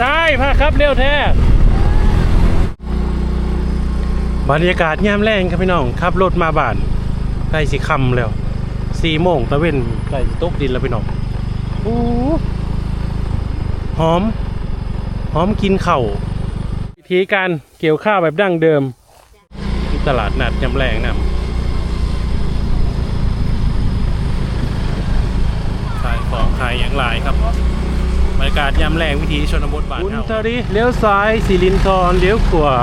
ซ้ายพาครับเร็วแท้บรรยากาศยามแรงครับพี่น้องขับรถมาบ้านใกล้สิคำแล้วสี่โมงตะเวนใกล้ตกดินแล้วพี่น้องอู้หอม หอมกินเข่าววิธีการเกี่ยวข้าวแบบดั้งเดิมที่ตลาดนัดยามแรงนะขายของขายอย่างไรครับ บรรยากาศยามแรงวิธีชนบทบ้านเฮาอุนทรีเลี้ยวซ้ายสิรินทรเลี้ยวขวา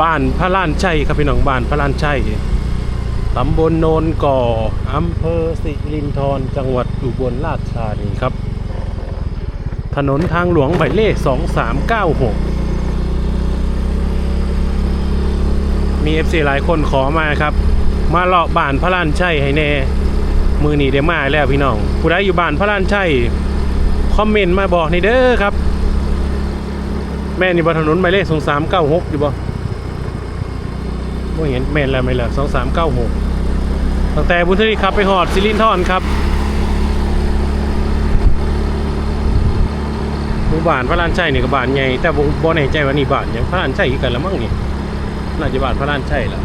บ้านพระลานชัยครับพี่น้องบ้านพระลานชัยตำบลโนนก่ออำเภอสิรินธรจังหวัดอุบลราชธานีครับ ถนนทางหลวงหมายเลข 2396 มี FC หลายคนขอมาครับ มาเลาะบ้านพระลานชัยให้แน่ มือหนีเดมาแล้วพี่น้องผู้ใดอยู่บ้านพระลานชัยคอมเมนต์มาบอกในอยเด้อครับ แม่นี่บนถนนหมายเลข2396อยู่บ่บ่เห็นแม่นแล้วไหม่ละสองสามเก้าหกตั้งแต่บุญทรีครับไปหอดซิลินทอนครับหมู่บ้านพระลานชัยนี่ก็บ้านใหญ่แต่บ่บ่แน่ใจว่านี่บ้านยังพระลานชัยคือกันละมั้งนี่น่าจะบ้านพระลานชัยละ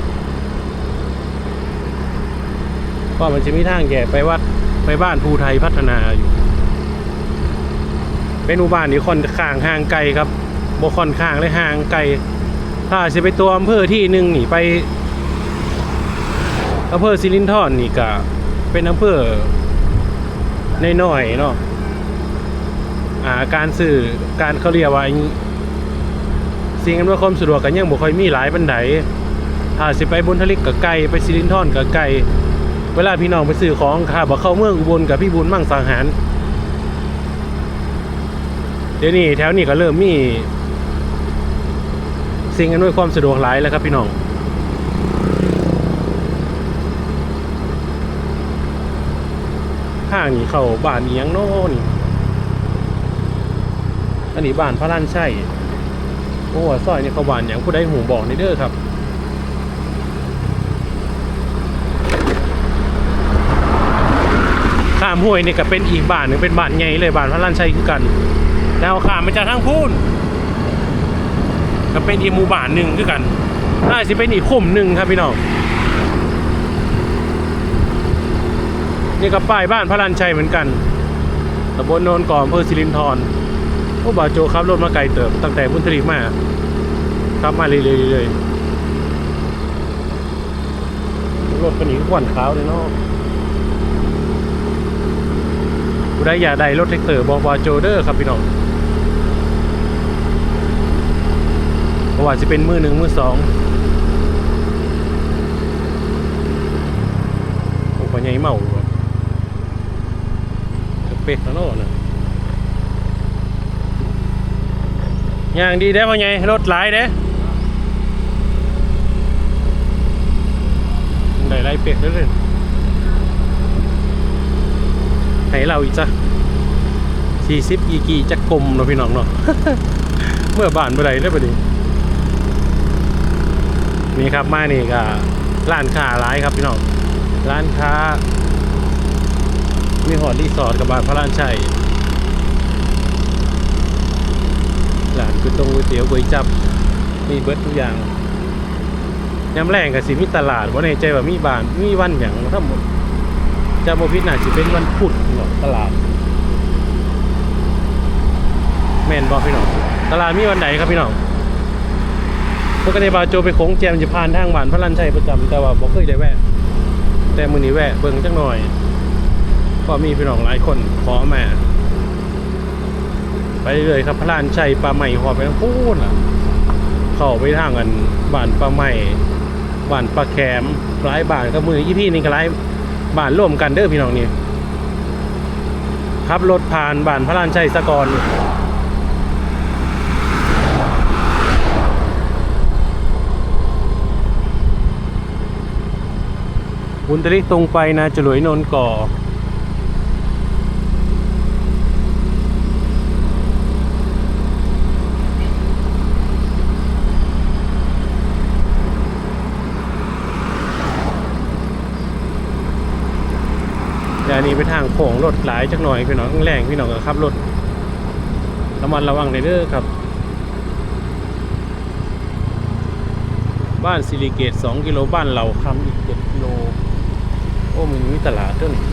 ก็มันจะมีทางแยกไปวัดไปบ้านภูไทยพัฒนาอยู่ เป็นหมู่บ้านที่ค่อนข้างห่างไกลครับบค่อนข้างเลยห่างไกลถ้าจะไปตัวอำเภอที่หนึ่งนี่ไปอำเภอสิรินธรนนี่ก็เป็นอำเภอในน้อยเนาะอ่าการสื่อการเขาเรียกว่าสิ่งอำนวยความสะดวกกันยังบ่ค่อยมีหลายบันไดถ้าสิไปบุญทลิกกับไกลไปสิรินธรกับไกล เวลาพี่น้องไปซื้อของค่ะบ่เข้าเมืองอุบลกับพี่บุญมั่งสังหาร เดี๋ยวนี้แถวนี้ก็เริ่มมี สิ่งอำนวยความสะดวกหลายแล้วครับพี่น้องข้างนี้เข้าบ้านเอียงโน่นี่อันนี้บ้านพระลานชัยโอ้ซอยนี่เขาบ้านอย่างผู้ใดหูบอกในเด้อครับามห้วยนี่ก็เป็นอีกบ้านหนึ่งเป็นบ้านใหญ่เลยบ้านพระลานชัยคือกัน แล้วข้ามมาจากทางพูนก็เป็นอีกหมู่บ้านหนึ่งคือกันน่าจะเป็นอีกคุมหนึ่งครับพี่น้องนี่ก็ป้ายบ้านพระลันชัยเหมือนกันตำบลโนนก่ออำเภอสิรินธรโอ้บ่าวโจครับรถมาไกลเติบตั้งแต่บุญทรีมาครับมาเรื่อยๆเลยรถกันอีกขวันขาวเลยเนาะ ผู้ใดอยากได้รถเทคเตอร์บอกบ่าโจเด้อครับพี่น้องเพราะว่าจะเป็นมือหนึ่งมือสองโอ้ปัญญาเมาเป็ดแล้วเนาะนะอย่างดีได้พ่อใหญ่รถหลายเด้ได้ไรเป็ดแล้วเลย ให้เราอีกจ้ะสี่สิบอีกีจะกลมเนาะพี่น้องเนาะเมื่อบานเมื่อไรได้ปะดินี่ครับมานี่ก็ร้านค้าร้ายครับพี่น้องร้านค้า มีหอดรีสอร์ทกับบานพระรานชัยร้านก๋วยตงก๋วยเตี๋ยวก๋วยจับมีเบิร์ดทุกอย่างยามแรงกับสิมีตลาดว่าในใจว่ามีบานมีวันอย่างทั้งหมด จะโมพิษน่าจะเป็นวันพุธเนาะตลาด แม่นบอกพี่น้อง ตลาดมีวันไหนครับพี่น้องปกติบาโจไปโค้งแจมจะผ่านทางบ้านพระลันชัยประจำแต่ว่าบ่เคยได้แวะ แต่มือนี้แวะเบิ่งจักหน่อย ก็มีพี่น้องหลายคนขอมาไปเรื่อยครับพระลานชัยปลาใหม่หอบไปทั้งพูนอะ เข้าไปทางกันบ้านปลาใหม่บ้านปลาแคมหลายบ้านก็มือยี่พี่นี่ก็หลาย บ้านร่วมกันเด้อพี่น้องนี่ขับรถผ่านบ้านพระลานชัยสะกอนบุญตริตรงไปนะจรวยนนก่อ นี้ไปทางโค้งรถหลายจักหน่อยพี่น้องแรงพี่น้องก็ขับรถระมัดระวังในเด้อครับ บ้านซิลิเกต2กิโลบ้านเหล่าคำอีก7กิโลโอ้มันมีตลาดด้วยนี่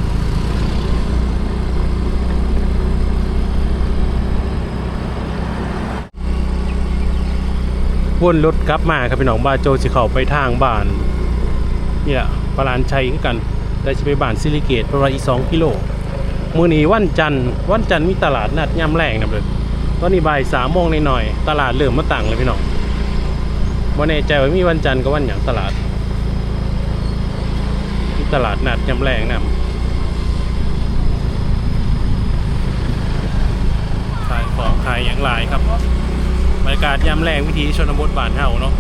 วนรถกลับมาครับพี่น้องบ้านโจสิเข้าไปทางบ้านนี่แหละปรานชัยกัน แต่จะไปบ้านซิลิเกตประมาณอีก2กิโลมื้อนี้วันจันทร์วันจันทร์มีตลาดนัดย่ำแรงนะเด้อตอนนี้บ่ายสามโมงหน่อยๆตลาดเริ่มมาตั้งเลยพี่น้องบ่แน่ใจว่ามีวันจันทร์กับวันหยังตลาดมีตลาดนัดย่ำแรงนำขายของขายอย่างหลายครับบรรยากาศย่ำแรงวิถีชนบทบ้านเฮาเนาะ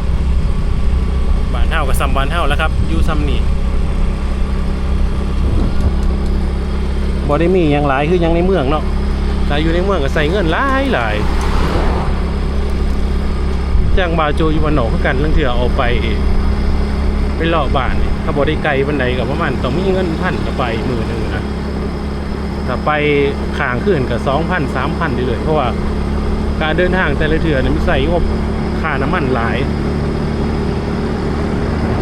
บ้านเฮากับซัมบ้านเฮาแล้วครับยูซัมนี่ บ่ได้มีหยังหลายคือยังในเมืองเนาะแต่อยู่ในเมืองก็ใส่เงินหลายหลายจ้างบาโจอยู่บ้านอกกันเรื่องเถื่อเอาไปไปเลาะบ้านนี่ถ้าบ่ได้ไกลปานใดก็ประมาณต้องมีเงินพันก็ไปหมือหนึ่งนะถ้าไปข้างขึ้นก็2,000 3,000ได้เลยเพราะว่าการเดินทางแต่ละเถื่อนี่มันใส่งบค่าน้ำมันหลาย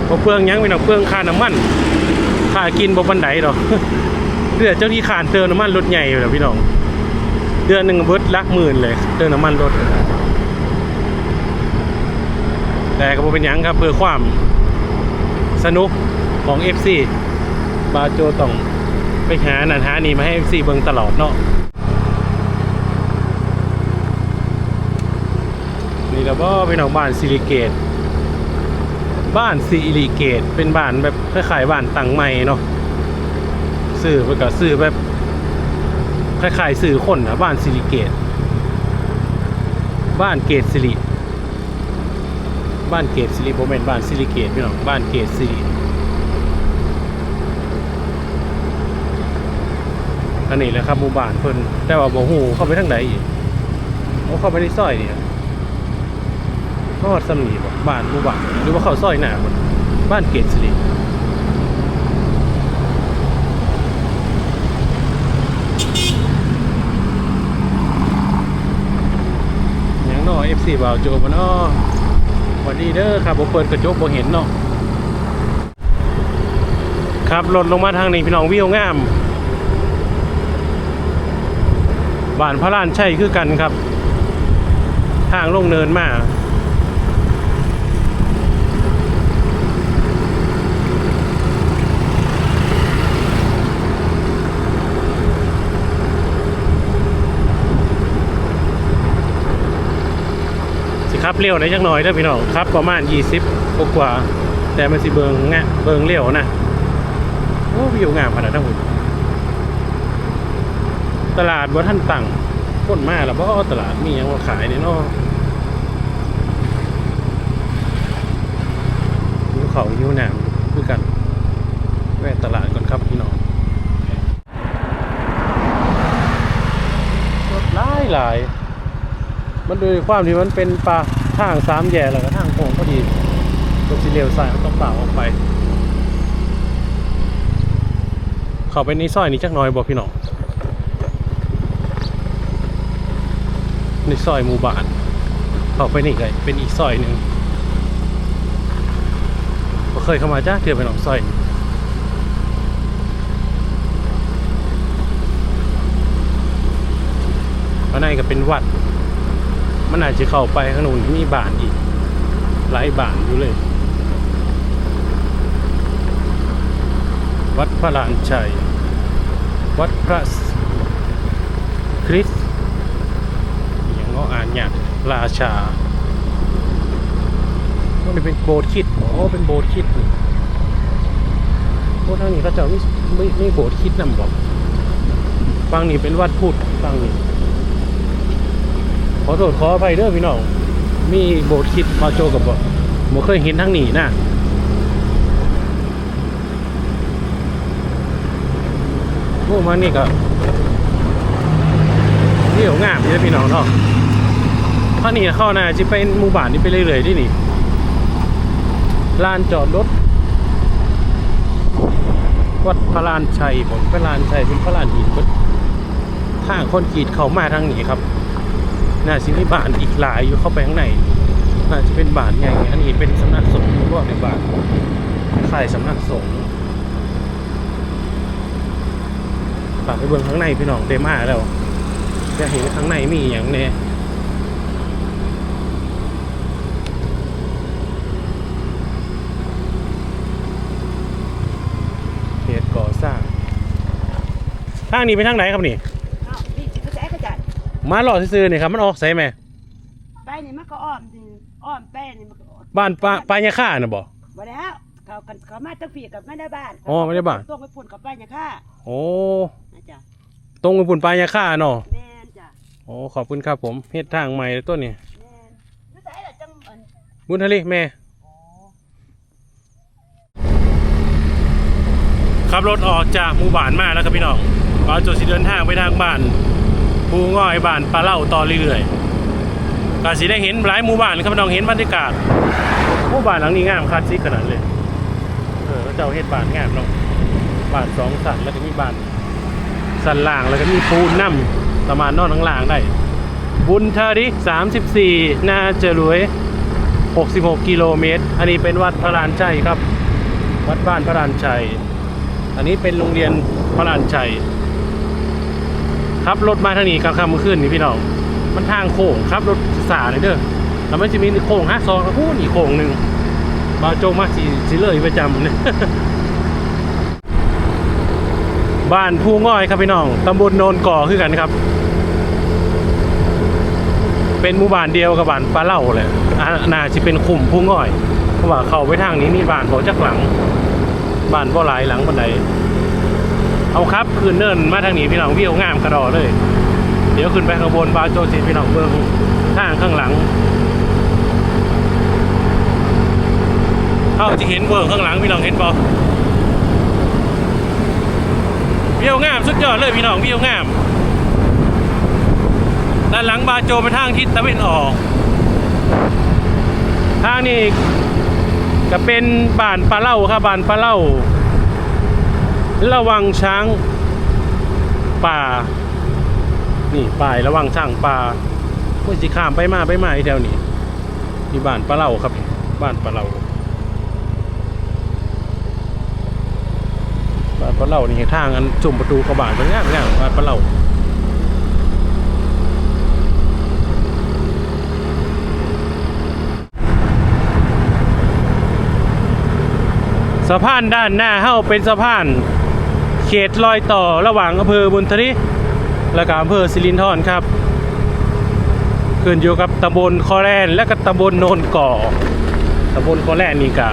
บ่เปลืองยังไปเนาะเปลืองค่าน้ำมันค่ากินบ่ปานใดดอก เดือนเจ้าที่ขานเติมน้ำมันรถใหญ่อยู่แล้วพี่น้อง เดือนหนึ่งเบิดลักหมื่นเลย เติมน้ำมันรถ แต่ก็บ่เป็นยังครับเพื่อความสนุกของ FC บาโจต้องไปหาหนันหานี่มาให้ FC เบิงตลอดเนาะนี่แล้วก็พี่น้องบ้านซิลิเกต บ้านซิลิเกต เป็นบ้านแบบคล้ายๆบ้านตังใหม่เนาะ สื่อไปกับสื่อแบบคล้ายๆสื่อคนนะบ้านสิริเกต บ้านเกตสิริบ้านเกตสิริโบเมนบ้านสิริเกตพี่น้องบ้านเกตสิริอันนี้แหละครับหมู่บ้านเพิ่นแต่ว่าบ่ฮู้เข้าไปทางใดอีกเอาเข้าไปในซอยนี่ทอดสำนีบ่บ้านหมู่บ้านหรือว่าเข้าซอยหน้าบ้านเกตสิริ ห ยังเบ่าวโจบ่เนาะสวันนี้เด้อครับผมเปิดกระจกบ่เห็นเนาะครับรถลงมาทางนี้พี่น้องวิวงามบ้านพระลานชัยคือกันครับทางลงเนินมา ครับเร็วได้จักหน่อยเด้อพี่น้องครับประมาณ 20กว่าแต่มันสิเบิงงะเบิงเร็วนะโอ้วิวงามขนาดนั้นตลาดบ่ท่านตั้งคนมาแล้วบ่ตลาดมีหยังมาขายเนี่ยเนาะหิวเขาวหิวน้ำคือกันแวะตลาดก่อนครับพี่น้องรถหลายหลายมันโดยความที่มันเป็นปลา ทางสามแย่แล้วก็ทางโค้งพอดีรถสีเหลวซ้ายต้องเปล่าออกไปเข้าไปในซอยนี้จักน่อยบอกพี่น้องในซอยหมู่บ้านเข้าไปนี่ไงเป็นอีกซอยหนึ่งเคยเข้ามาจ้าเถื่อไปหนองซอยนี้ข้างในก็เป็นวัด มันอาจจะเข้าไปข้างนู้นมีบ้านอีก หลายบ้านอยู่เลย วัดพระลานชัย วัดพระคริสอย่างเนาะอ่านเนี่ยากราชามันเป็นโบสถ์คิดโอ้เป็นโบสถ์คิดนี่โอ้ทางนี้เขาจะไม่ไม่โบสถ์คิดนำบอกฟังนี่เป็นวัดพุทธฟังนี่ ขอโทษขออภัยเด้อพี่น้อง มีโบสถ์คิดมาโจกับบ่บ่เคยเห็นทางนี้นะโอ้มานี่ก็เที่ยวงามอยู่นะพี่น้องเนาะถ้านี่เข้านาจะเป็นหมู่บ้านนี่ไปเรื่อยๆที่นี่ลานจอดรถวัดพระลานชัยผมพระลานชัยเป็นพระลานหินทางคนกีดเขามาทางนี้ครับ น่าสิมีบานอีกหลายอยู่เข้าไปข้างในน่าจะเป็นบานใหญ่อันนี้เป็นสำนักสงฆ์พวกในบานค่ายสำนักสงฆ์ฝากไปเบิ่งข้างในพี่น้องเต็มมาแล้วจะเห็นข้างในมีอย่างแน่เหตุก่อสร้างทางนี้ไปทางไหนครับนี่ มาหล่อซื้อๆนี่ครับมันออกใส่ไหมไปนี่มันก็อ้อมดิอ้อมแป้นี่มันก็บ้านปลาปลายาค่าน่ะบ่ บ่แล้วเขากันเขามาตั้งฝีกับไม่ได้บ้านอ๋อไม่ได้บ้าน ต้องไปฝุ่นกับป้าเนี่ยค่ะโอ้นะจ๊ะตรงกับปุ่นปลายาค่าเนาะแม่นจ้ะโอ้ขอบคุณครับผมเฮ็ดทางใหม่เลยต้นนี่แม่นรู้จักล่ะจังอันบุญทะเลแม่ อ๋อขับรถออกจากหมู่บ้านมาแล้วครับพี่น้องเราจุดสิเดินทางไปทางบ้าน ภูง่อยบ้านปลาเล่าต่อเรื่อยๆก็สิได้เห็นหลายหมู่บ้านเลยครับน้องเห็นบรรยากาศหมู่บ้านหลังนี้งามคลาสสิกขนาดเลยเออเจ้าเฮ็ดบ้านงามเนาะบ้านสองสันแล้วก็มีบ้านสันล่างแล้วก็มีปูนน้ำประมาณนอนข้างล่างได้ บุญทาริ34 นาเจรวย 66 กิโลเมตร อันนี้เป็นวัดพระลานชัยครับ วัดบ้านพระลานชัย อันนี้เป็นโรงเรียนพระลานชัย ครับรถมาทางนี้กลางค่ำเมื่อคืนนี่พี่น้องมันทางโค้งครับรถสาเลยเด้อแล้วมันจะมีโค้งห้าซองแล้วพูดอีกโค้งหนึ่งบาโจมาสีสีเลยประจำเนี่ยบ้านผู้ง่อยครับพี่น้องตำบลโนนก่อคือกันครับ เป็นหมู่บ้านเดียวกับบ้านปลาเล่าเลยอ่าน่าจะเป็นคุมผู้ง่อยเพราะว่าเข้าไปทางนี้นี่บ้านเขาจักหลังบ้านบ่หลายหลังบันได เอาครับคืนเนินมาทางนี้พี่น้องวิวงามกระดอเลย เดี๋ยวขึ้นไปข้างบนบาโจสิพี่น้องเบิ้งทางข้างหลังเขาจะเห็นเบิ้งข้างหลังพี่น้องเห็นบ่วิวงามสุดยอดเลยพี่น้องวิวงามด้านหลังบาโจไปทางทิศตะวันออก ทางนี้ก็เป็นบ้านปลาเล่าครับบ้านปลาเล่า ระวังช้างป่า นี่ป้ายระวังช้างป่าเพื่อสิข้ามไปมาไปมาอีแถวนี้นี่บ้านปลาเล่าครับ บ้านปลาเล่าบ้านปลาเล่านี่ทางอันจุ่มประตูกระบานเป็นง่ายง่ายบ้านปลาเล่าสะพานด้านหน้าเฮ้าเป็นสะพาน เขตรอยต่อระหว่างอำเภอบุญทริและก็อำเภอสิรินธรครับขึ้นอยู่กับตำบลคอแลนและก็ตำบลโนนก่อตำบลคอแลนนี่ก็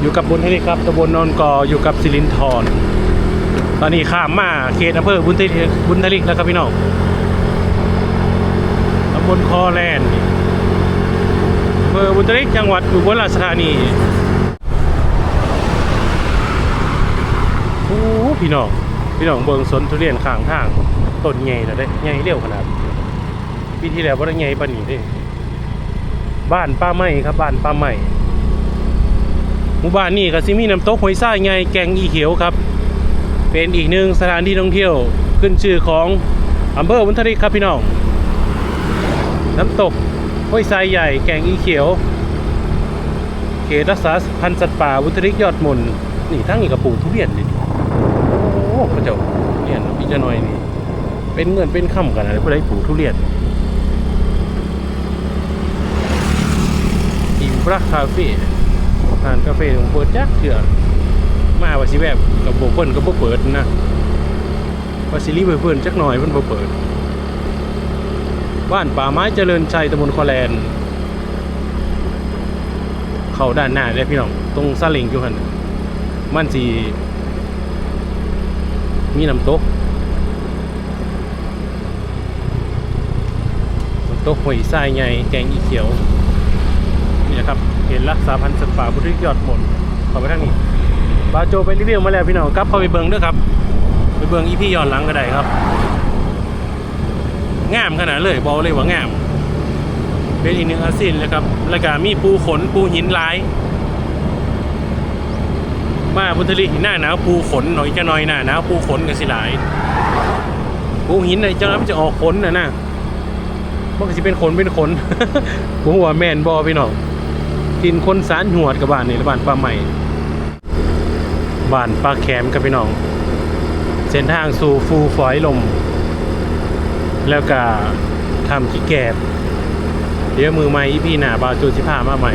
อยู่กับบุญทริครับตำบลโนนก่ออยู่กับสิรินธรตอนนี้ข้ามมาเขตอำเภอบุญทริบุญทริแล้วครับพี่น้องตำบลคอแลนอำเภอบุญทริจังหวัดอุบลราชธานี โอ้พี่น้อง พี่น้องเบิงสนทุเรียนข้างทางต้นใหญ่แล้วเด้ใหญ่เร็วขนาดปีที่แล้วบ่ได้ใหญ่ปานนี้เด้บ้านป้าไม้ครับ บ้านป้าไม้หมู่บ้านนี้ก็สิมีน้ำตกห้วยทราใหญ่แกงอีเขียวครับ เป็นอีกหนึ่งสถานที่ท่องเที่ยวขึ้นชื่อของอำเภอบุญทริกครับพี่น้อง น้ำตกห้วยทรายใหญ่แกงอีเขียว เขตรักษาพันธุ์สัตว์ป่าบุญทริกยอดมนนี่ทั้งนี้กระปูทุเรียนเลย พระเจ้าเนี่ยพี่จะน้อยนี่เป็นเงินเป็นคำกันอะไรผู้ใดปลูกทุเรียนอิมปรักคาเฟ่ร้านกาแฟของเปิดจักเถื่อมาว่าสิแบบกับโบเปิ้ลกับโบเปิดนะว่าสิรีเพิ่นจักหน่อยมันบ่เปิด บ้านป่าไม้เจริญชัยตำบลคอแลนเข้าด้านหน้าได้พี่น้องตรงซาเลิงอยู่หันน่ะมันสิ มีน้ำตกน้ำตกหอยทรายใหญ่แกงอีเขียว นี่นะครับ เห็นรักษาพันธุ์สัตว์ป่าพุทธิยอดหมดขอไปทางนี้บาโจไปรีวิวมาแล้วพี่น้องกลับเข้าไปเบิ้งด้วยครับ ไปเบิ้งอีพี่ย้อนหลังก็ได้ครับงามขนาดเลยบอกเลยว่างาม เป็นอีกหนึ่งอาซีนเลยครับแล้วก็มีปูขนปูหินลาย มาพุทธลิหน้าหนาวปูขนหน่อยจะหน่อยหน้าหนาวปูขนกันสิหลายปูหินไอ้เจ้านั้นมันจะออกขนนะนะมันก็จะเป็นขนเป็นขนผมว่าแมนบอพี่น้องกินคนสารหวดกับบ้านนี่บ้านปลาใหม่บ้านปลาแคมกับพี่น้องเส้นทางสู่ฟูฝอยลม แล้วก็ทำขี้แกบเดี๋ยวมือใหม่พี่หน้าบาจูสิพามาใหม่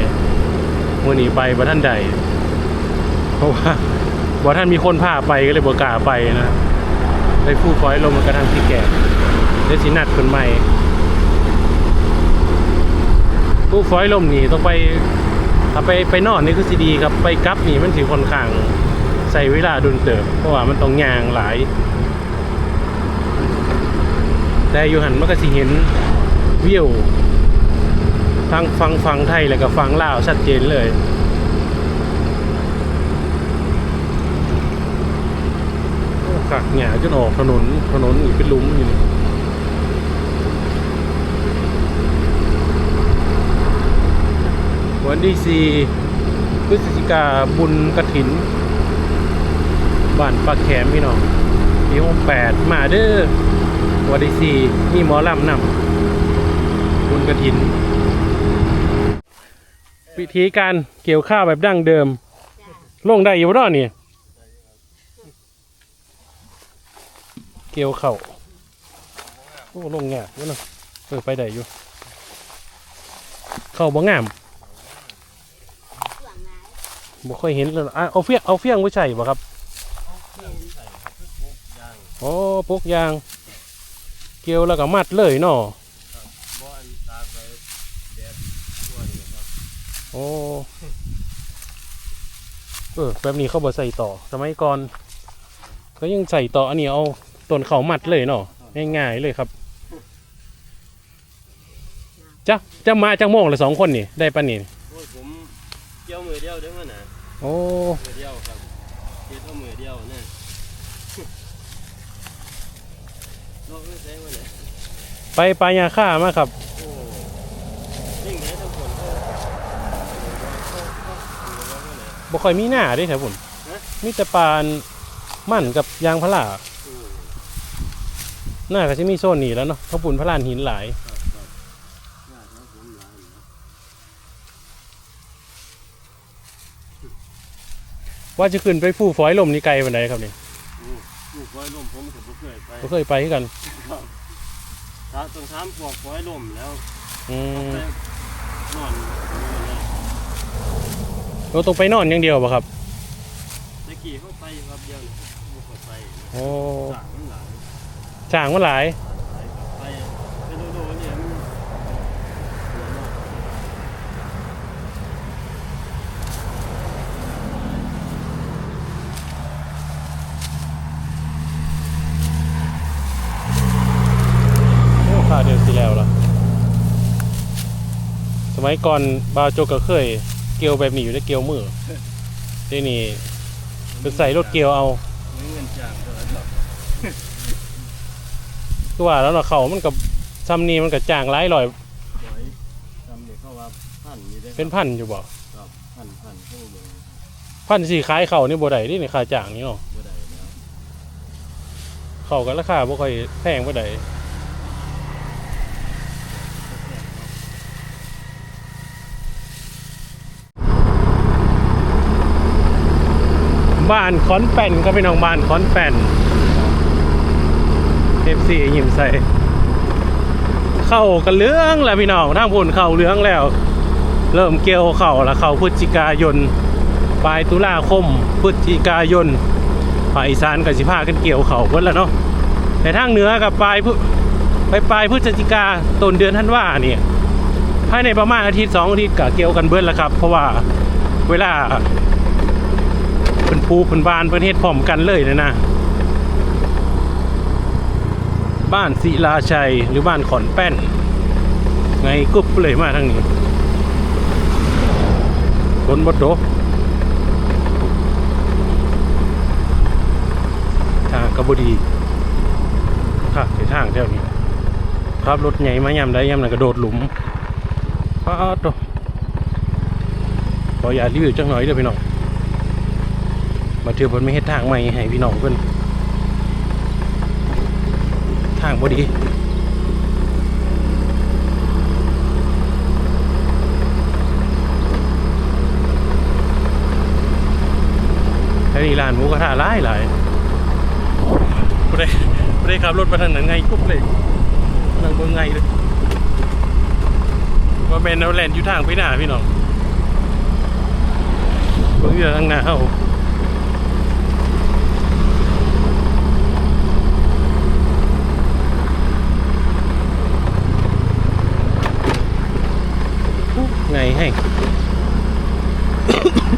มือนี้ไปบ่ท่านใด เพราะว่าบ่ท่านมีคนพาไปก็เลยบ่กล้าไปนะไปฟูฝอยลมมันกระทำขี้แกบเดี๋ยวสินัดคนใหม่ฟูฝอยลมนี่ต้องไปถ้าไปไปนอนนี่คือสิดีครับไปกลับนี่มันสิค่อนข้างใส่เวลาดุนเติบ เพราะว่ามันต้องยางหลาย แต่อยู่หันมันก็สิเห็นวิวทั้งฟังฟังไทยแล้วก็ฟังลาวชัดเจนเลย โอ้ขักหงาจนออกถนนถนนอีกเป็นลุมอยู่นี่วันที่สี่พฤศจิกาบุญกระถินบ้านปลาแขมพี่น้องปีหกแปดมาเด้อวันที่สี่มีหมอลำนำบุญกระถิน วิธีการเกี่ยวข้าวแบบดั้งเดิม ลงได้อยู่รอดนี่ เกี่ยวเข่าโอ้ลงแงบอยู่เนาะเออไปได้อยู่ เข่าบ่งามบ่ค่อยเห็นเลยอะเอาเฟี้ยงเอาเฟี้ยงไว้ใส่บ่ครับโอ้ปกยาง เกี่ยวแล้วก็มัดเลยเนาะโอ้เออแบบนี้เขาบ่ใส่ต่อสมัยก่อนก็ยังใส่ต่ออันนี้เอา ต้นเขามัดเลยเนาะง่ายๆเลยครับจะจะมาจังโมงละสองคนนี่ได้ปะนี่โอ้ยผมเกี่ยวมือเดียวเด้อมันน่ะโอ้มือเดียวครับเกี่ยวเท่ามือเดียวเนี่ยลอกไม่ใช่มันเนี่ยไปปลายาค่ามาครับโอ้ยิ่งไหนทั้งคนเขาเขาเขาเขาเขาเนี่ยบ่ค่อยมีหน้าเด้แถวพุ่นฮะมีแต่ปลามั่นกับยางพาราอืมห น้าก็จะมีโซนนี้แล้วเนาะเขาปุ่นพลานหินหลายครับครับญาติเขาผมหลายนะว่าจะขึ้นไปฟู่ฝอยลมนี่ไกลวันไหนครับนี่โอ้ลูกไฟล่มผมก็บ่เคยไปบ่เคยไปคือกันครับถ้าต้องถามพวกไฟล่มแล้วอืมไปนอนอยู่เนี่ยเราต้องไปนอนอย่างเดียวบ่ครับตะกี้เขาไปครับเดียวนี่เขาบ่ค่อยไปนะโอ้ ต่างมันหลายจ้างมาหลายไปไปดูดูเนี่ยมันโอ้ค่าเดียวสิแล้วล่ะ สมัยก่อนบาวโจกก็เคย เกลียวแบบนี้อยู่ในเกลียวมือที่นี่ไปใส่รถเกลียวเอา ไม่เงินจ้างเท่าไหร่หรอก คือว่าแล้วเนาะเขามันกับซ้ำนี้มันกับจ้างหลายร้อย ไว้ทำเด็กเขาว่าพันอยู่ได้เป็นพันอยู่บ่ครับพันพันเข้าเบอร์พันสี่ขายเขานี่บ่ได้นี่ค่าจ้างนี่เนาะบ่ได้แล้วเขากันราคาบ่ค่อยแพงบ่ได้บ้านขอนแป่นก็เป็นของบ้านขอนแป่น FC ยิ้มใส่ เข้ากันเหลื้องแล้วพี่น้องทางพุ่นเข้าเหลื้องแล้ว เริ่มเกี่ยวเข้าแล้วเข้าพฤศจิกายนปลายตุลาคมพฤศจิกายนภาคอีสานกับสิพากันเกี่ยวเข่าเพิ่นแล้วเนาะแต่ทางเหนือกับปลายพไปปลายพฤศจิกาต้นเดือนธันวาเนี่ยภายในประมาณอาทิตย์สองอาทิตย์ก็เกี่ยวกันเบิดแล้วครับ เพราะว่าเวลาเป็นปูเป็นบานเป็นเฮ็ดพร้อมกันเลยนะนะ บ้านศิลาชัยหรือบ้านขอนแป้น ไงกรุ๊บเลยมาทางนี้คนบดโตทางกระบดีค่ะในทางแถวนี้ขับรถใหญ่มายำได้ยำนั่นกระโดดหลุมป้าโตขออย่ารีวิวจังหน่อยเด้อพี่น้องมาเถือเพิ่นไม่เฮ็ดทางใหม่ให้พี่น้องเพิ่น ทางบ่ดีแค่นี้ร้านหมูกระทะหลายหลายบ่ได้บ่ได้ขับรถมาทางนั้นไงกุ๊บเลยนั่งเบิ่งไงเลยว่าแม่นเอาแล่นอยู่ทางไปหน้าพี่น้องเบิ่งอยู่ทางหน้าเฮา ไงให้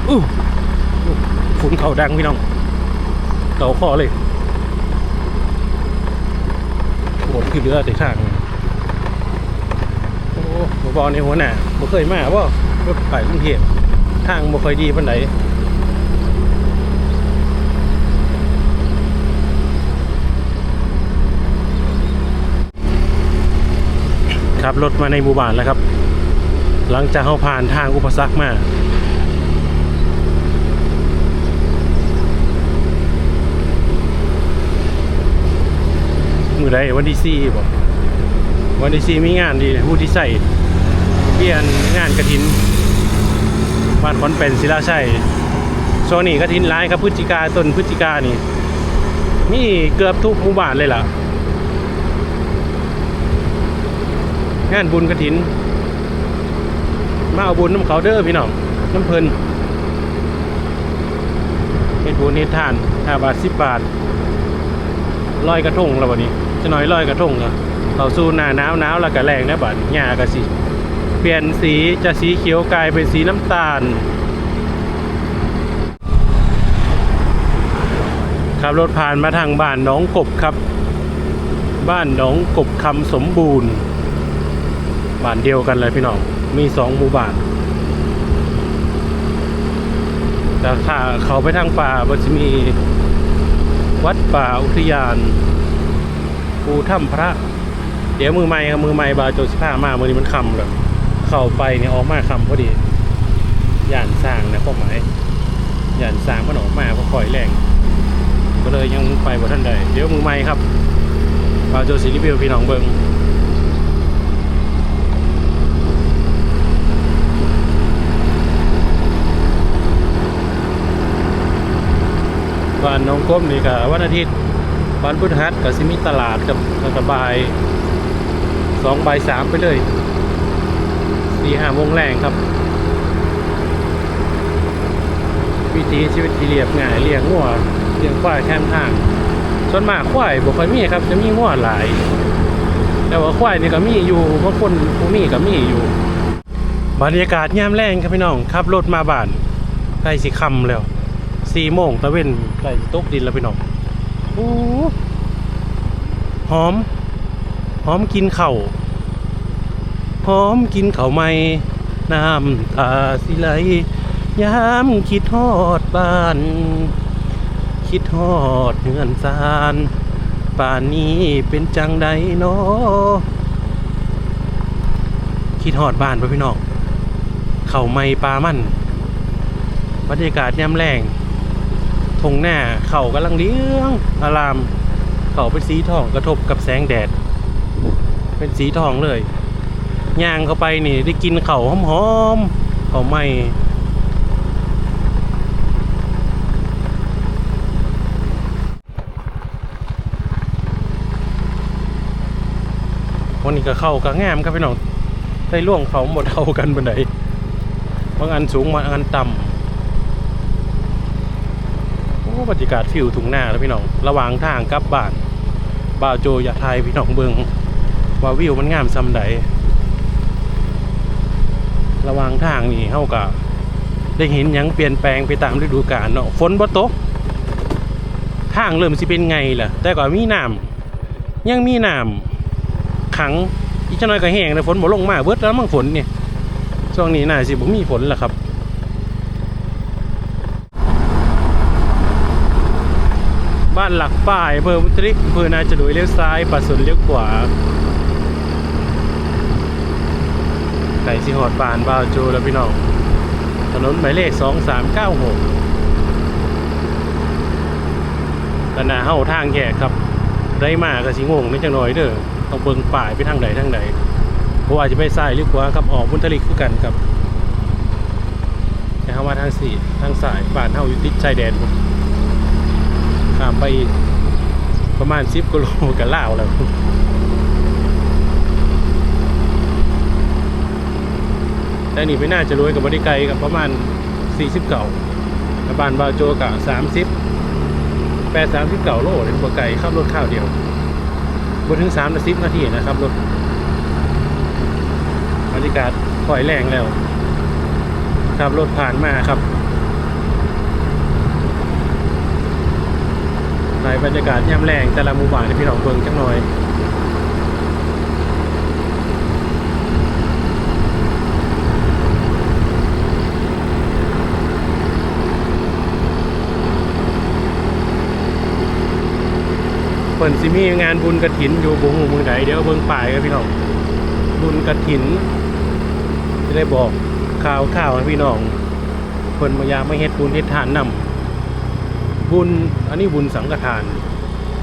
อู้ฝุ่นเขาดังพี่น้องเก่าคอเลยปวดคือเรือแต่ข้างโอ้บ่บอกในหัวหน้าบ่เคยมาบ่รถไปกรุงเทพทางบ่ค่อยดีปานใดครับรถมาในหมู่บ้านแล้วครับ หลังจากเขาผ่านทางอุปสรรคมามือใดวันที่สี่บอกวันที่สี่มีงานดีผู้ที่ใส่เปลี่ยนงานกระถินบ้านขอนเป็นศิลาชัยโซนนี่กระถินร้ายครับพฤศจิกาต้นพฤศจิกานี่มีเกือบทุกหมู่บ้านเลยล่ะ งานบุญกระถิน มาเอาบุญน้ำเขาเด้อพี่น้องน้ำเพลินเฮ็ดบุญเฮ็ดทานห้าบาทสิบบาทลอยกระทงแล้ววันนี้จะน้อยลอยกระทงเหรอเขาสู้หน้าหนาวหนาวแล้วก็แรงนะบัดหญ้าก็สิเปลี่ยนสีจะสีเขียวกลายเป็นสีน้ำตาลขับรถผ่านมาทางบ้านหน้องกบครับ บ้านหน้องกบคำสมบูรณ์ บ้านเดียวกันเลยพี่น้อง มีสองหมู่บ้านแต่ถ้าเขาไปทางป่ามันจะมีวัดป่าอุทยานภูถ้ำพระ เดี๋ยวมือใหม่ครับมือใหม่บาโจสิผ้ามามือนี้มันคำแบบเข้าไปเนี่ยออกมาคำพอดีย่านสร้างนะพวกหมายย่านสร้างมันออกมาเพราะคอยแรง ก็เลยยังไปบ่ท่านใดเดี๋ยวมือใหม่ครับบาโจสิรีวิวพี่น้องเบิงบ้านน้องก้ มนี่ก็วันอาทิตย์วันพุธหัสก็สิมีตลาดกับแล้วก็บายสองใบสามไปเลยสี่ห้าโมงแรงครับ วิถีชีวิตที่เรียบง่ายเลี้ยงงัวเลี้ยงควายแคมทางส่วนมากควายบ่ค่อยมีครับ จะมีงัวหลาย แต่ว่าควายนี่ก็มีอยู่บางคนผู้มีก็มีอยู่ บรรยากาศยามแรงครับพี่น้องขับรถมาบ้านใกล้สิค่ำแล้ว สี่โมงตะเว้นใกล้สิตกดินแล้วพี่น้องโอ้หอม หอมกินเข่าวหอมกินเข่าวไหมน้ำตาสิไหลยามคิดฮอดบ้าน คิดฮอดเฮือนซานป่านนี้เป็นจังใดเนาะคิดฮอดบ้านป่ะพี่น้อง เข่าวไหม้ปลามันบรรยากาศยามแรง ทงหน้าเข่ากำลังเลี้ยงอาราม เข่าเป็นสีทองกระทบกับแสงแดด เป็นสีทองเลยย่างเข้าไปนี่ได้กินเข่าหอมๆเข่าไหมวันนี้ก็เข้าก็งามครับพี่น้องได้ล่วงเขาหมดเท่ากันบันไดบางอันสูงบางอันต่ำ บรรยากาศฟิวทุ่งนาแล้วพี่น้อง ระหว่างทางกลับบ้านบ่าวโจอยากทายพี่น้องเบิงว่าวิวมันงามซำใดระหว่างทางนี่เฮาก็ได้เห็นหยังเปลี่ยนแปลงไปตามฤดูกาลเนาะฝนบ่ตกทางเริ่มสิเป็นไงล่ะ แต่ก็มีน้ำยังมีน้ำขังอีกจะน้อยก็แห้งแต่ฝนบ่ลงมาเบิดแล้วมั่งฝนเนี่ยช่วงนี้น่าสิบ่มีฝนล้วครับ บ้านหลักป้ายอำเภอมุตริกอำเภอนาจะดุยเลี้ยวซ้ายปัดสนเลี้ยวขวาไก่สิหอดปานบ้าวโจแล้วพี่น้อง ถนนหมายเลข 2396ด้านหน้าเฮาทางแยกครับ ได้มาก็สิงงนิดจังหน่อยเด้อต้องเบิ่งป้ายไปทางใดทางใดเพราะว่าจจะไปซ้ายหรือขวาครับออกบุญทลิกคือกันครับแต่เฮามาทางสี่ทางซ้ายบ้านเฮาอยู่ติดชายแดนพุ่น ข้ามไปประมาณ10กิโลก็ลาวแล้วแต่นี่ไม่น่าจะรวยกับบริไกลกับประมาณ 40เก่าบานบาวโจกะ30 8 30เก่าโลเลยกว่าไก่ขับรถข้าวเดียวบนถึง3นาทีนาทีนะครับรถบรรยากาศปล่อยแรงแล้วขับรถผ่านมาครับ ในบรรยากาศย่ำแรงแต่ละหมู่บ้านที่พี่น้องเบิ่งจังหน่อยเปิ่นสิมีงานบุญกระถินอยู่บุงหูเมืองไหนเดี๋ยวเบิ่งป่ายครับพี่น้องบุญกระถินจะได้บอกข่าวข่าวให้พี่น้องเพิ่นมายามมาเฮ็ดบุญเฮ็ดทานนำ บุญอันนี้บุญสังฆทาน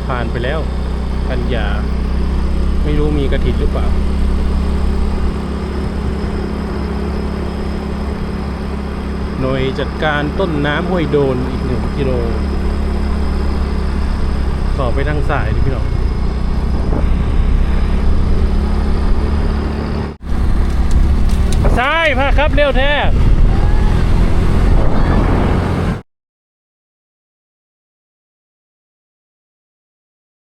ผ่านไปแล้วกันยาไม่รู้มีกระถินหรือเปล่า หน่วยจัดการต้นน้ำห้วยโดนอีกหนึ่งกิโลต่อไปทางสายดิพี่น้องซ้ายพาครับเร็วแท้